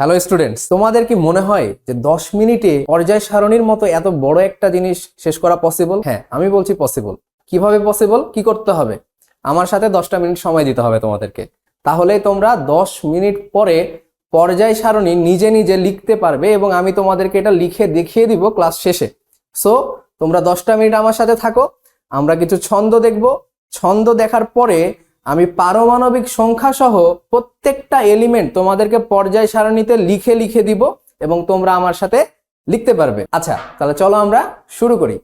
Hello students তোমাদের কি মনে হয় যে দশ মিনিটে পর্যায় সারণীর মতো এত বড় একটা জিনিস শেষ করা পসিবল হ্যাঁ আমি বলছি পসিবল কীভাবে পসিবল কি করতে হবে? আমার সাথে দশটা মিনিট সময় দিতে হবে তোমাদেরকে। তাহলে তোমরা দশ মিনিট পরে পর্যায় সারণী নিজে নিজে লিখতে পারবে এবং আমি তোমাদেরকে এটা লিখে দেখিয়ে দিব ক্লাস শেষে। সো তোমরা দশটা মিনিট আমার সাথে থাকো। আমরা কিছু ছন্দ দেখব। ছন্দ দেখার পরে আমি পারমাণবিক সংখ্যা সহ প্রত্যেকটা এলিমেন্ট তোমাদেরকে পর্যায় সারণীতে লিখে লিখে দিব এবং তোমরা আমার সাথে লিখতে পারবে। আচ্ছা তাহলে চলো আমরা শুরু করি।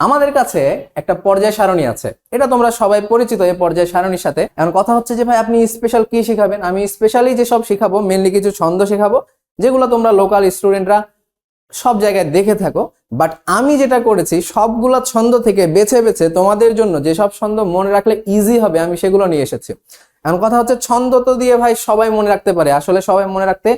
আমাদের কাছে একটা পর্যায় সারণী আছে। এটা তোমরা সবাই পরিচিত এই পর্যায় সারণীর সাথে। এখন কথা হচ্ছে যে, ভাই, আপনি স্পেশাল কি শিখাবেন? আমি স্পেশালি যেসব শেখাবো মেনলি কিছু ছন্দ শেখাবো, যেগুলো তোমরা লোকাল স্টুডেন্টরা সব জায়গায় দেখে থাকো। বাট আমি যেটা করেছি, সবগুলা ছন্দ থেকে বেছে বেছে তোমাদের জন্য যেসব ছন্দ মনে রাখলে ইজি হবে, আমি সেগুলো নিয়ে এসেছি। এখন কথা হচ্ছে, ছন্দ তো দিয়ে ভাই সবাই মনে রাখতে পারে। আসলে সবাই মনে রাখতে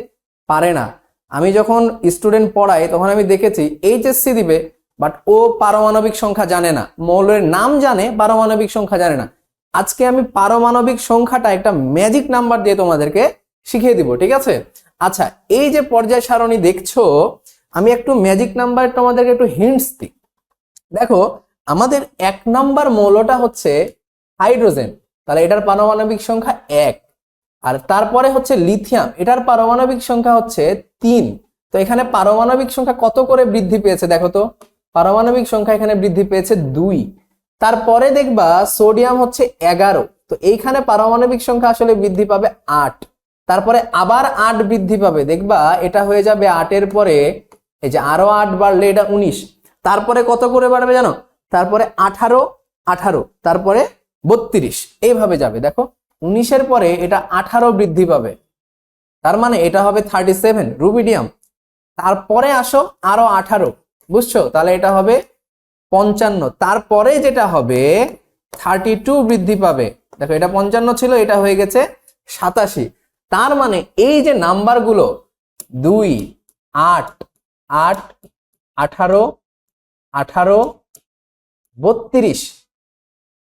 পারে না। আমি যখন স্টুডেন্ট পড়াই, তখন আমি দেখেছি এইচএসসি দিবে বাট ও পারমাণবিক সংখ্যা জানে না। মৌলের নাম জানে, পারমাণবিক সংখ্যা জানে না। আজকে আমি পারমাণবিক সংখ্যাটা একটা ম্যাজিক নাম্বার দিয়ে তোমাদেরকে শিখিয়ে দিব, ঠিক আছে? আচ্ছা এই যে পর্যায় সারণী দেখছ আমি একটু ম্যাজিক নাম্বার তোমাদেরকে একটু হিন্টস দিই। দেখো, আমাদের এক নাম্বার মৌলটা হচ্ছে হাইড্রোজেন তাহলে এটার পারমাণবিক সংখ্যা এক। আর তারপরে হচ্ছে লিথিয়াম এটার পারমাণবিক সংখ্যা হচ্ছে তিন। তো এখানে পারমাণবিক সংখ্যা কত করে বৃদ্ধি পেয়েছে দেখো তো? পারমাণবিক সংখ্যা এখানে বৃদ্ধি পেয়েছে দুই। তারপরে দেখবা সোডিয়াম হচ্ছে এগারো। তো এইখানে পারমাণবিক সংখ্যা আসলে বৃদ্ধি পাবে আট। তারপরে আবার আট বৃদ্ধি পাবে। দেখবা এটা হয়ে যাবে আটের পরে এই যে আরও আট বাড়লে এটা উনিশ। তারপরে কত করে বাড়বে জানো? তারপরে আঠারো আঠারো, তারপরে বত্রিশ। এইভাবে যাবে, দেখো। উনিশের পরে এটা আঠারো বৃদ্ধি পাবে। তার মানে এটা হবে থার্টি সেভেন রুবিডিয়াম তারপরে আসো আরও আঠারো, বুঝছ? তাহলে এটা হবে পঞ্চান্ন। তারপরে যেটা হবে থার্টি টু বৃদ্ধি পাবে। দেখো, এটা পঞ্চান্ন ছিল, এটা হয়ে গেছে সাতাশি। তার মানে এই যে নাম্বারগুলো, দুই, আট আট, আঠারো আঠারো, বত্রিশ।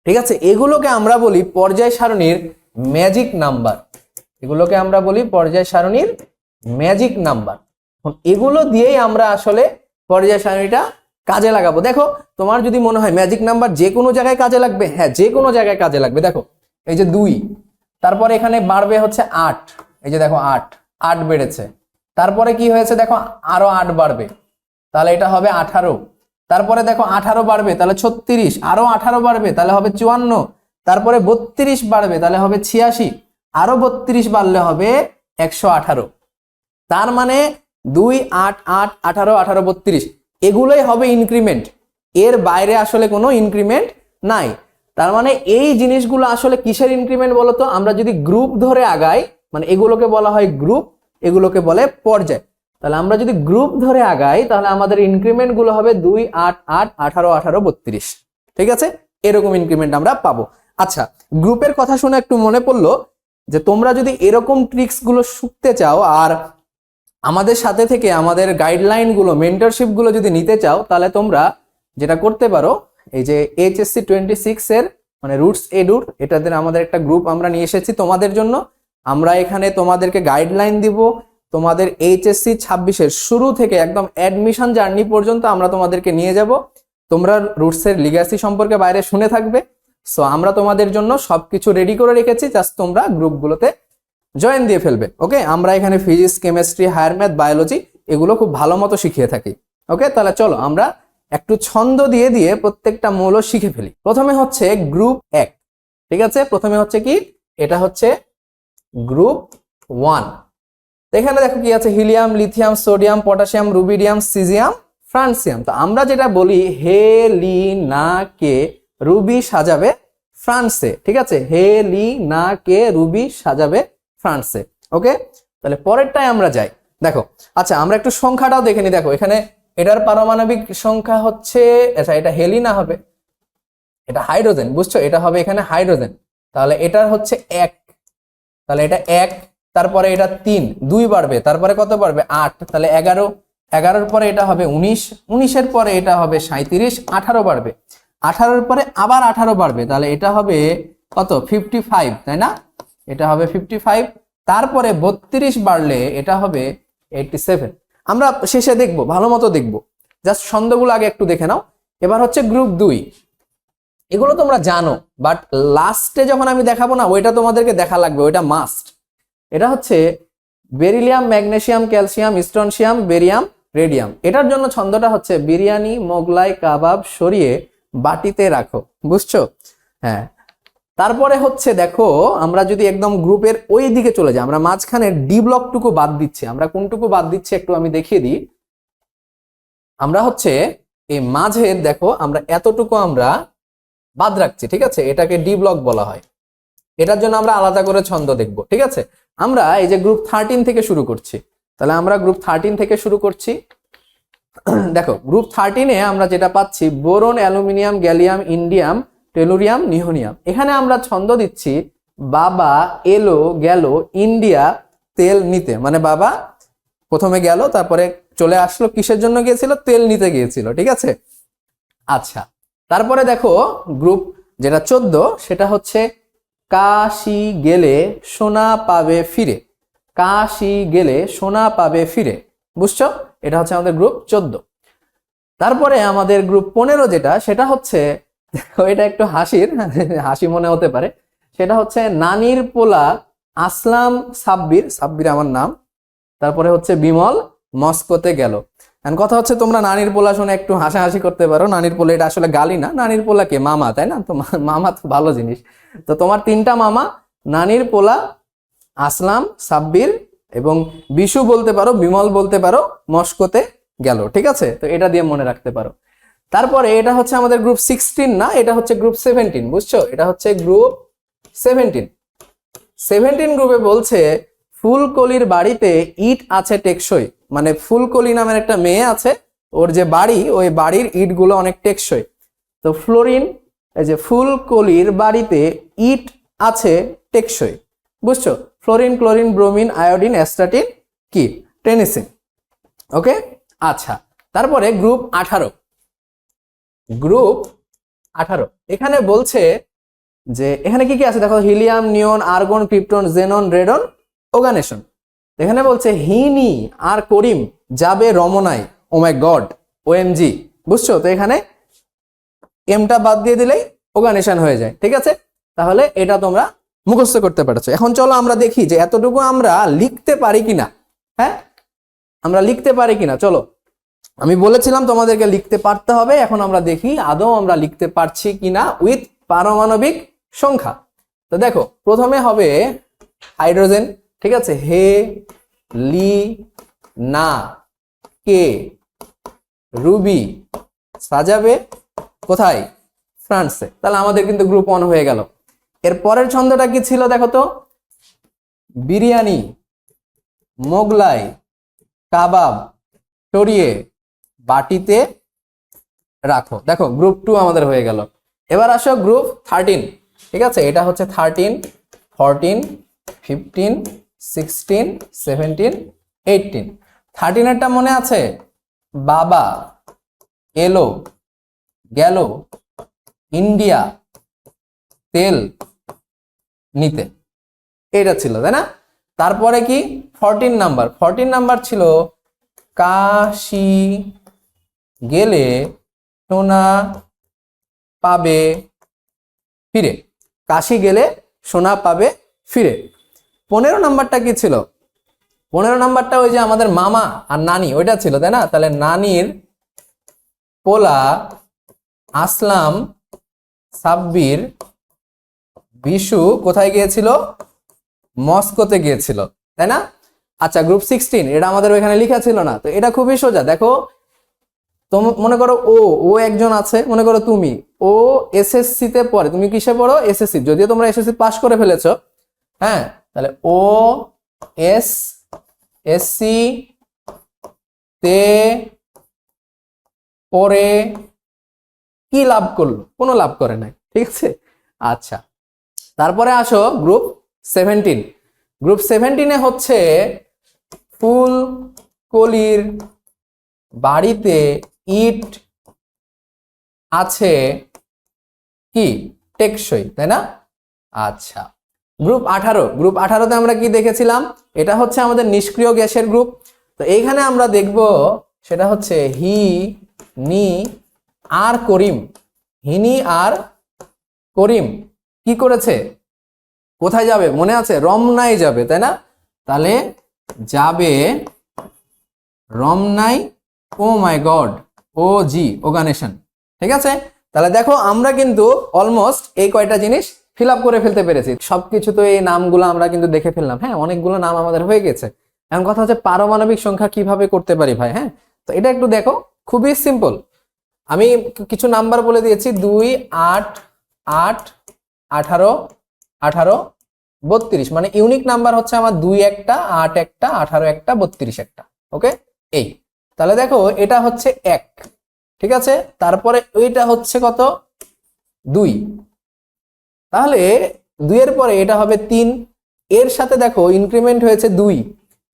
ঠিক আছে? এগুলোকে আমরা বলি পর্যায় সারণীর ম্যাজিক নাম্বার। এগুলোকে আমরা বলি পর্যায় সারণীর ম্যাজিক নাম্বার। এগুলো দিয়েই আমরা আসলে পর্যায় সারণীটা কাজে লাগাবো। দেখো, তোমার যদি মনে হয় ম্যাজিক নাম্বার যে কোনো জায়গায় কাজে লাগবে হ্যাঁ যে কোনো জায়গায় কাজে লাগবে। দেখো, এই যে দুই, তারপরে এখানে বাড়বে হচ্ছে আট। এই যে দেখো, আট আট বেড়েছে। তারপরে কি হয়েছে দেখো, আরও আট বাড়বে। তাহলে এটা হবে আঠারো। তারপরে দেখো, আঠারো বাড়বে, তাহলে ছত্রিশ। আরও আঠারো বাড়বে, তাহলে হবে চুয়ান্ন। তারপরে বত্রিশ বাড়বে, তাহলে হবে ছিয়াশি। আরও বত্রিশ বাড়লে হবে একশো আঠারো। তার মানে দুই, আট আট, আঠারো আঠারো, বত্রিশ, এগুলোই হবে ইনক্রিমেন্ট এর বাইরে আসলে কোনো ইনক্রিমেন্ট নাই। তার মানে এই জিনিসগুলো আসলে কিসের ইনক্রিমেন্ট বলতো? আমরা যদি গ্রুপ ধরে আগাই মানে এগুলোকে বলা হয় গ্রুপ এগুলোকে বলে পর্যায়। তাহলে আমরা যদি গ্রুপ ধরে আগাই, তাহলে আমাদের ইনক্রিমেন্টগুলো হবে দুই আট আট আঠারো আঠারো বত্রিশ। ঠিক আছে? এরকম ইনক্রিমেন্ট আমরা পাবো। আচ্ছা গ্রুপের কথা শুনে একটু মনে পড়ল যে তোমরা যদি এরকম ট্রিক্সগুলো শিখতে চাও, আর আমাদের সাথে থেকে আমাদের গাইডলাইনগুলো মেন্টরশিপগুলো যদি নিতে চাও, তাহলে তোমরা যেটা করতে পারো, এই যে এইচএসসি টোয়েন্টি সিক্স এর মানে রুটস এডুর এটাদের আমাদের একটা গ্রুপ আমরা নিয়ে এসেছি তোমাদের জন্য। আমরা এখানে তোমাদেরকে গাইডলাইন দিব, তোমাদের এইচএসসি ছাব্বিশের শুরু থেকে একদম অ্যাডমিশন জার্নি পর্যন্ত আমরা তোমাদেরকে নিয়ে যাব। তোমরা রুটসের লিগাসি সম্পর্কে বাইরে শুনে থাকবে। সো আমরা তোমাদের জন্য সবকিছু রেডি করে রেখেছি জাস্ট তোমরা গ্রুপগুলোতে জয়েন দিয়ে ফেলবে ওকে আমরা এখানে physics chemistry higher math biology এগুলো খুব ভালো মতো শিখিয়ে থাকি ওকে তাহলে চলো, আমরা একটু ছন্দ দিয়ে দিয়ে প্রত্যেকটা মৌল শিখে ফেলি। প্রথমে হচ্ছে গ্রুপ এক, ঠিক আছে? প্রথমে হচ্ছে কি? এটা হচ্ছে গ্রুপ ওয়ান। এখানে দেখো কি আছে? Helium, lithium, sodium, potassium, rubidium, caesium, francium. তো আমরা যেটা বলি হে লি না কে রুবি সাজাবে ফ্রান্সে, ঠিক আছে? হে লি না কে রুবি সাজাবে ফ্রান্সে, ওকে? তাহলে পরেরটায় আমরা যাই। দেখো আচ্ছা আমরা একটু সংখ্যাটাও দেখে নি দেখো, এখানে এটার পারমাণবিক সংখ্যা হচ্ছে আচ্ছা এটা হেলিনা হবে, এটা হাইড্রোজেন, বুঝছ? এটা হবে এখানে হাইড্রোজেন। তাহলে এটার হচ্ছে এক। তাহলে এটা এক, তারপরে এটা তিন, দুই বাড়বে, তারপরে কত বাড়বে? আট, তাহলে এগারো, এগারোর পরে এটা হবে উনিশ, উনিশের পরে এটা হবে সাঁত্রিশ আঠারো বাড়বে। আঠারোর পরে আবার আঠারো বাড়বে, তাহলে এটা হবে কত? ফিফটি ফাইভ তাই না? এটা হবে ফিফটি ফাইভ তারপরে বত্রিশ বাড়লে এটা হবে এইটটি সেভেন আমরা শেষে দেখব, ভালো মতো দেখব। জাস্ট ছন্দগুলো আগে একটু দেখে নাও। এবার হচ্ছে গ্রুপ দুই। এগুলো তোমরা জানো বাট লাস্টে যখন আমি দেখাবো না, ওইটা তোমাদেরকে দেখা লাগবে, ওইটা মাস্ট এটা হচ্ছে beryllium magnesium calcium strontium barium radium এটার জন্য ছন্দটা হচ্ছে বিরিয়ানি, মোগলাই, কাবাব সরিয়ে বাটিতে রাখো, বুঝছ? হ্যাঁ। তারপরে হচ্ছে দেখো, আমরা যদি একদম গ্রুপের ওই দিকে চলে যাই, আমরা মাঝখানে ডি ব্লকটুকু বাদ দিচ্ছি, আমরা কোনটুকু বাদ দিচ্ছি একটু আমি দেখিয়ে দিই। আমরা হচ্ছে, এই মাঝের দেখো, আমরা এতটুকু আমরা বাদ রাখছি, ঠিক আছে? এটাকে ডি ব্লক বলা হয়। এটার জন্য আমরা আলাদা করে ছন্দ দেখব, ঠিক আছে? আমরা এই যে গ্রুপ থার্টিন থেকে শুরু করছি, তাহলে আমরা গ্রুপ থার্টিন থেকে শুরু করছি। দেখো গ্রুপ থার্টিনে আমরা যেটা পাচ্ছি, boron, aluminium, gallium, indium, tellurium nihonium এখানে আমরা ছন্দ দিচ্ছি, বাবা, এলো, গেল, ইন্ডিয়া, তেল নিতে। মানে বাবা, প্রথমে গেল, তারপরে চলে আসলো, কিসের জন্য গিয়েছিল? তেল নিতে গিয়েছিল, ঠিক আছে? আচ্ছা তারপরে দেখো গ্রুপ যেটা চোদ্দ, সেটা হচ্ছে কাশি গেলে সোনা পাবে ফিরে। কাশি গেলে সোনা পাবে ফিরে, বুঝছ? এটা হচ্ছে আমাদের গ্রুপ চোদ্দ। তারপরে আমাদের গ্রুপ পনেরো যেটা, সেটা হচ্ছে এটা একটু হাসির, হাসি মনে হতে পারে, সেটা হচ্ছে নানির পোলা আসলাম সাব্বির সাব্বির আমার নাম, তারপরে হচ্ছে বিমল, মস্কোতে গেল। এখন কথা হচ্ছে তোমরা নানির পোলা শুনে একটু হাসাহাসি করতে পারো। নানির পোলা এটা আসলে গালি না। নানির পোলা কে? মামা, তাই না? তো মামা তো ভালো জিনিস। তো তোমার তিনটা মামা, নানির পোলা, আসলাম, সাব্বির এবং বিশু বলতে পারো, বিমল বলতে পারো, মস্কোতে গেল, ঠিক আছে? তো এটা দিয়ে মনে রাখতে পারো। তারপরে এটা হচ্ছে আমাদের গ্রুপ সিক্সটিন না? এটা হচ্ছে গ্রুপ সেভেন্টিন বুঝছ? এটা হচ্ছে গ্রুপ সেভেন্টিন সেভেন্টিন গ্রুপে বলছে, ফুলকলির বাড়িতে ইট আছে টেকসই। মানে ফুলকলি নামের একটা মেয়ে আছে, ওর যে বাড়ি, ওই বাড়ির ইটগুলো অনেক টেকসই। তো ফ্লোরিন, এই যে ফুলকলির বাড়িতে ইট আছে টেকসই। বুঝছ? Fluorine, chlorine, bromine, iodine, astatine, কি? টেনিসিন। ওকে? আচ্ছা তারপরে গ্রুপ আঠারো। গ্রুপ আঠারো। এখানে বলছে যে, এখানে কি কি আছে? দেখো, helium, neon, argon, krypton, xenon, radon oganesson এখানে বলছে, হিনি আর করিম যাবে রমনায়। ও মাই গড ও এম জি বুঝছ? তো এখানে এমটা বাদ দিয়ে দিলেই ওগানেশন হয়ে যায়, ঠিক আছে? তাহলে এটা তোমরা মুখস্থ করতে পারছ। এখন চলো আমরা দেখি যে এতটুকু আমরা লিখতে পারি কিনা। হ্যাঁ? আমরা লিখতে পারি কিনা? চলো। আমি বলেছিলাম তোমাদেরকে লিখতে পারতে হবে, এখন আমরা দেখি আদৌ আমরা লিখতে পারছি কিনা উইথ পারমাণবিক সংখ্যা। তো দেখো, প্রথমে হবে হাইড্রোজেন ঠিক আছে? হে, লি, না, কে, রুবি, সাজাবে কোথায়? ফ্রান্সে। তাহলে আমাদের কিন্তু গ্রুপ ওয়ান হয়ে গেল। এর পরের ছন্দটা কি ছিল দেখো তো? বিরিয়ানি, মোগলাই, কাবাব, সরিয়ে বাটিতে রাখো। দেখো গ্রুপ টু আমাদের হয়ে গেল। এবার আসো গ্রুপ থার্টিন ঠিক আছে? এটা হচ্ছে thirteen fourteen fifteen sixteen seventeen eighteen থার্টিনেরটা মনে আছে? বাবা, এলো, গেল, ইন্ডিয়া, তেল, নিতে। এটা ছিল, তাই না? তারপরে কি? ফরটিন নাম্বার ফরটিন নাম্বার ছিল, কাশি গেলে সোনা পাবে ফিরে। কাশি গেলে সোনা পাবে ফিরে। পনেরো নাম্বারটা কি ছিল? পনেরো নাম্বারটা ওই যে আমাদের মামা আর নানি, ওইটা ছিল, তাই না? তাহলে নানির পোলা আসলাম সাব্বির বিশু কোথায় গিয়েছিল? মস্কোতে গিয়েছিল, তাই না? আচ্ছা গ্রুপ সিক্সটিন এটা আমাদের ওইখানে লেখা ছিল না, তো এটা খুবই সোজা। দেখো তোম মনে করো ও ও একজন আছে, মনে করো তুমি, ও এসএসসি তে পড়ে, তুমি কিসে পড়ো? এসএসসি যদিও তোমরা এসএসসি পাস করে ফেলেছো হ্যাঁ? তাহলে ও এস এসসি তে পরে কি লাভ করল? কোনো লাভ করে নাই, ঠিক আছে? আচ্ছা তারপরে আসো গ্রুপ সেভেন্টিন গ্রুপ সেভেন্টিনে হচ্ছে ফুল কলির বাড়িতে ইট আছে কি? টেকসই, তাই না? আচ্ছা গ্রুপ আঠারো। গ্রুপ আঠারোতে আমরা কি দেখেছিলাম? এটা হচ্ছে আমাদের নিষ্ক্রিয় গ্যাসের গ্রুপ। তো এইখানে আমরা দেখব, সেটা হচ্ছে হি, নি, আর করিম। হিনি আর করিম। কি করেছে? কোথায় যাবে? মনে আছে? রমনায় যাবে, তাই না? তাহলে যাবে রমনাই, ও মাই গড, ও জি ওগানেশন ঠিক আছে? তাহলে দেখো, আমরা কিন্তু অলমোস্ট এই কয়টা জিনিস ফিল আপ করে ফেলতে পেরেছি। সবকিছু তো এই নামগুলো আমরা কিন্তু দেখে ফেললাম। হ্যাঁ অনেকগুলো নাম আমাদের হয়ে গেছে। এখন কথা হচ্ছে পারমাণবিক সংখ্যা কীভাবে করতে পারি ভাই হ্যাঁ? তো এটা একটু দেখো, খুবই সিম্পল আমি কিছু নাম্বার বলে দিয়েছি, দুই, আট আট, আঠারো আঠারো, বত্রিশ। মানে ইউনিক নাম্বার হচ্ছে আমার দুই একটা, আট একটা, আঠারো একটা, বত্রিশ একটা। ওকে এই। তাহলে দেখো, এটা হচ্ছে এক। ঠিক আছে? তারপরে ওইটা হচ্ছে কত? দুই। তাহলে দুইয়ের পরে এটা হবে তিন, এর সাথে দেখো ইনক্রিমেন্ট হয়েছে দুই।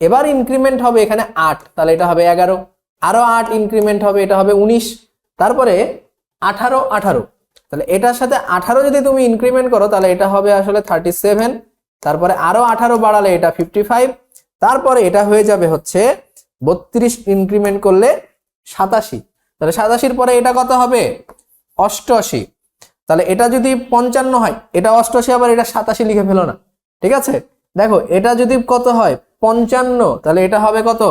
এবার ইনক্রিমেন্ট হবে এখানে আট, তাহলে এটা হবে এগারো। আরও আট ইনক্রিমেন্ট হবে, এটা হবে উনিশ। তারপরে আঠারো আঠারো। তাহলে এটার সাথে আঠারো যদি তুমি ইনক্রিমেন্ট করো, তাহলে এটা হবে আসলে থার্টি সেভেন তারপরে আরও আঠারো বাড়ালে এটা ফিফটি ফাইভ তারপরে এটা হয়ে যাবে হচ্ছে বত্রিশ ইনক্রিমেন্ট করলে সাতাশি। তাহলে সাতাশির পরে এটা কত হবে? অষ্টআশি। তাহলে এটা যদি পঞ্চান্ন হয়, এটা অষ্টআশি, আবার এটা সাতাশি লিখে ফেলো না। ঠিক আছে? দেখো, এটা যদি কত হয়, পঞ্চান্ন, তাহলে এটা হবে কত?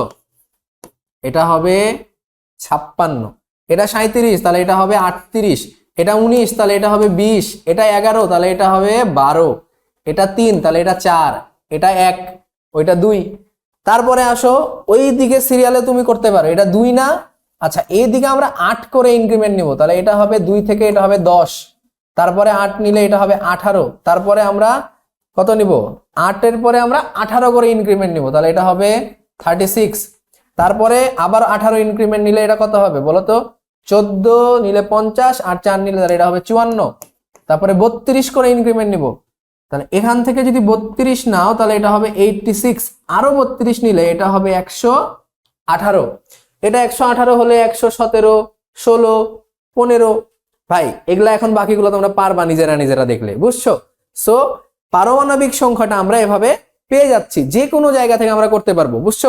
এটা হবে ছাপ্পান্ন। এটা সাঁত্রিশ তাহলে এটা হবে আটত্রিশ। এটা উনিশ, তাহলে এটা হবে বিশ। এটা এগারো, তাহলে এটা হবে বারো। এটা তিন, তাহলে এটা চার। এটা এক, ওইটা দুই। তারপরে আসো, ওই দিকে সিরিয়ালে তুমি করতে পারো। এটা দুই না? আচ্ছা এই দিকে আমরা আট করে ইনক্রিমেন্ট নিব। তাহলে এটা হবে দুই থেকে, এটা হবে দশ। তারপরে আট নিলে এটা হবে আঠারো। তারপরে আমরা কত নিব? আটের পরে আমরা আঠারো করে ইনক্রিমেন্ট নিব। তাহলে এটা হবে থার্টি সিক্স তারপরে আবার আঠারো ইনক্রিমেন্ট নিলে এটা কত হবে বলো তো চোদ্দ নিলে পঞ্চাশ আর চার নিলে তাহলে এটা হবে চুয়ান্ন। তারপরে বত্রিশ করে ইনক্রিমেন্ট নিব। তাহলে এখান থেকে যদি বত্রিশ নাও, তাহলে এটা হবে এইটটি সিক্স আরও বত্রিশ নিলে এটা হবে একশো আঠারো। এটা একশো আঠারো হলে একশো সতেরো, ষোলো, পনেরো ভাই, এগুলা এখন বাকিগুলো তোমরা পারবা নিজেরা নিজেরা দেখলে, বুঝছ? সো পারমাণবিক সংখ্যাটা আমরা এভাবে পেয়ে যাচ্ছি, যে কোনো জায়গা থেকে আমরা করতে পারব, বুঝছ?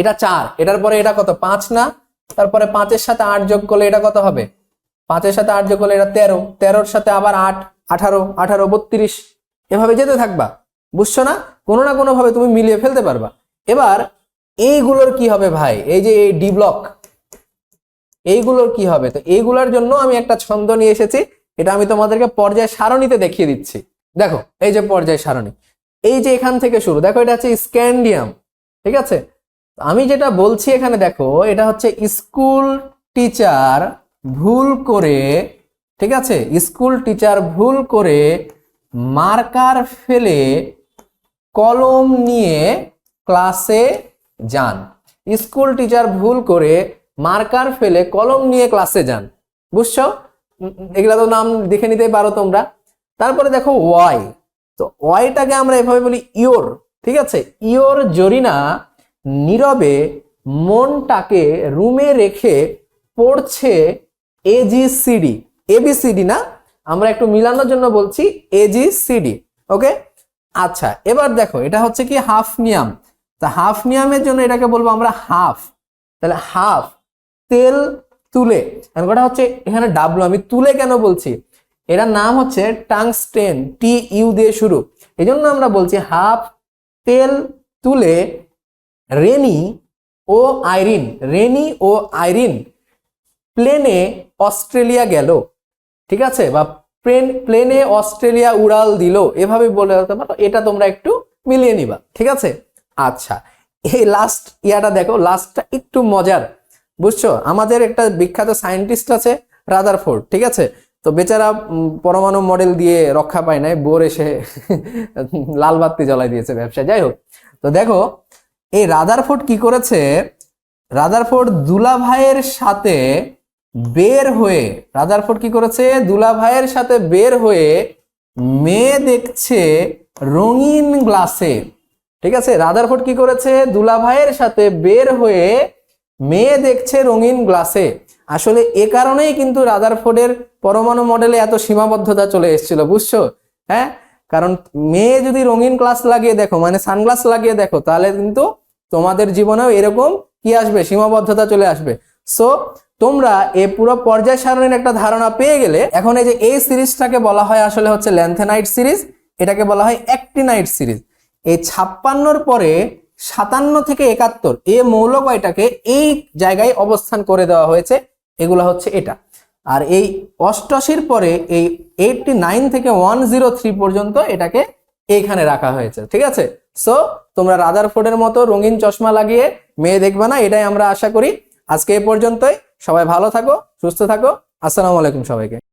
এটা চার, এটার পরে এটা কত? পাঁচ না? তারপরে পাঁচের সাথে আট যোগ করলে এটা কত হবে? পাঁচের সাথে আট যোগ করলে এটা তেরো, তেরোর সাথে আবার আট, আঠারো আঠারো, বত্রিশ, এভাবে যেতে থাকবা, বুঝছ না? কোনো না কোনোভাবে তুমি মিলিয়ে ফেলতে পারবা। এবার এইগুলোর কি হবে ভাই? এই যে, এই ডি ব্লক এইগুলোর কি হবে? তো এইগুলোর জন্য আমি একটা ছন্দ নিয়ে এসেছি, এটা আমি তোমাদেরকে পর্যায় সারণীতে দেখিয়ে দিচ্ছি। দেখো, এই যে পর্যায় সারণী, এই যে এখান থেকে শুরু, দেখো এটা হচ্ছে স্ক্যান্ডিয়াম, ঠিক আছে? আমি যেটা বলছি এখানে দেখো, এটা হচ্ছে স্কুল টিচার ভুল করে, ঠিক আছে? স্কুল টিচার ভুল করে মার্কার ফেলে কলম নিয়ে ক্লাসে যান। স্কুল টিচার ভুল করে মার্কার ফেলে কলম নিয়ে ক্লাসে যান। বুঝছ? এগুলা তো নাম দেখে নিতে পারো তোমরা। তারপরে দেখো ওয়াই। তো ওয়াইটাকে আমরা এভাবে বলি ইওর ঠিক আছে? ইওর জরিনা নীরবে মনটাকে রুমে রেখে পড়ছে এজি এজিসিডি এবিসিডি না? আমরা একটু মিলানোর জন্য বলছি এজি এজিসিডি ওকে? আচ্ছা এবার দেখো, এটা হচ্ছে কি হাফ নিয়াম তা হাফ নিয়ামের জন্য এটাকে বলব আমরা হাফ। তাহলে হাফ তেল তুলে, এখন কথা হচ্ছে এখানে ডাবলু আমি তুলে কেন বলছি? এটার নাম হচ্ছে টাংস্টেন টি ইউ দিয়ে শুরু। এই জন্য আমরা বলছি হাফ তেল তুলে রেনি ও আইরিন রেনি ও আইরিন প্লেনে অস্ট্রেলিয়া গেল, ঠিক আছে? বা প্লেন প্লেনে অস্ট্রেলিয়া উড়াল দিল, এভাবে বলে এটা তোমরা একটু মিলিয়ে নিবা, ঠিক আছে? আচ্ছা এই লাস্ট ইয়াটা দেখো লাস্টটা একটু মজার। বুঝছ? আমাদের একটা বিখ্যাত সায়েন্টিস্ট আছে রাদারফোর্ড, ঠিক আছে? তো বেচারা পরমাণু মডেল দিয়ে রক্ষা পায় নাই, বোর এসে লাল বাতি জ্বলাই দিয়েছে ব্যবসায়, যাই হোক। তো দেখো, এই রাদারফোর্ড কি করেছে? রাদারফোর্ড দুলাভাইয়ের সাথে বের হয়ে, রাদারফোর্ড কি করেছে? দুলাভাইয়ের সাথে বের হয়ে মেয়ে দেখছে রঙিন গ্লাসে, ঠিক আছে? রাদারফোর্ড কি করেছে? দুলাভাইয়ের সাথে বের হয়ে মেয়ে দেখছে রঙিন গ্লাসে। আসলে এ কারণেই কিন্তু রাদারফোর্ডের পরমাণু মডেলে এত সীমাবদ্ধতা চলে এসেছিল, বুঝছ? হ্যাঁ? কারণ মেয়ে যদি রঙিন গ্লাস লাগিয়ে দেখো মানে সানগ্লাস লাগিয়ে দেখো, তাহলে কিন্তু তোমাদের জীবনেও এরকম কি আসবে? সীমাবদ্ধতা চলে আসবে। সো তোমরা এই পুরো পর্যায় সারণীর একটা ধারণা পেয়ে গেলে, এখন এই যে এই সিরিজটাকে বলা হয় আসলে হচ্ছে ল্যান্থেনাইট সিরিজ, এটাকে বলা হয় অ্যাক্টিনাইট সিরিজ। এই ছাপ্পান্নর পরে সাতান্ন থেকে একাত্তর, এ মৌল এই জায়গায় অবস্থান করে দেওয়া হয়েছে। এগুলো হচ্ছে এটা। আর এই অষ্টআশির পরে এই এইটটি নাইন থেকে ওয়ান জিরো থ্রি পর্যন্ত এটাকে এইখানে রাখা হয়েছে, ঠিক আছে? সো তোমরা রাদারফোর্ডের মতো রঙিন চশমা লাগিয়ে মেয়ে দেখবে না, এটাই আমরা আশা করি। আজকে এ পর্যন্তই। সবাই ভালো থাকো, সুস্থ থাকো। আসসালামু আলাইকুম সবাইকে।